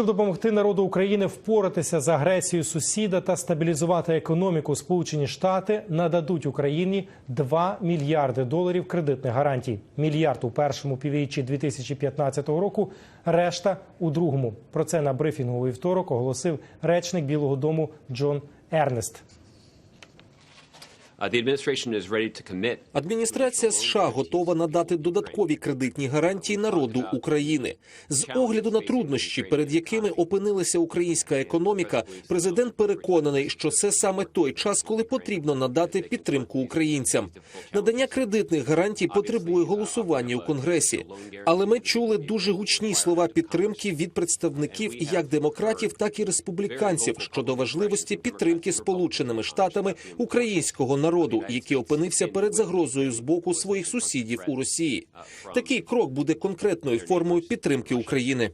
Щоб допомогти народу України впоратися з агресією сусіда та стабілізувати економіку, Сполучені Штати нададуть Україні 2 мільярди доларів кредитних гарантій. Мільярд у першому півріччі 2015 року, решта у другому. Про це на брифінгу у вівторок оголосив речник Білого Дому Джон Ернест. Адміністрація США готова надати додаткові кредитні гарантії народу України з огляду на труднощі, перед якими опинилася українська економіка. Президент переконаний, що це саме той час, коли потрібно надати підтримку українцям. Надання кредитних гарантій потребує голосування у конгресі. Але ми чули дуже гучні слова підтримки від представників як демократів, так і республіканців щодо важливості підтримки Сполученими Штатами українського народу, який опинився перед загрозою з боку своїх сусідів у Росії. Такий крок буде конкретною формою підтримки України.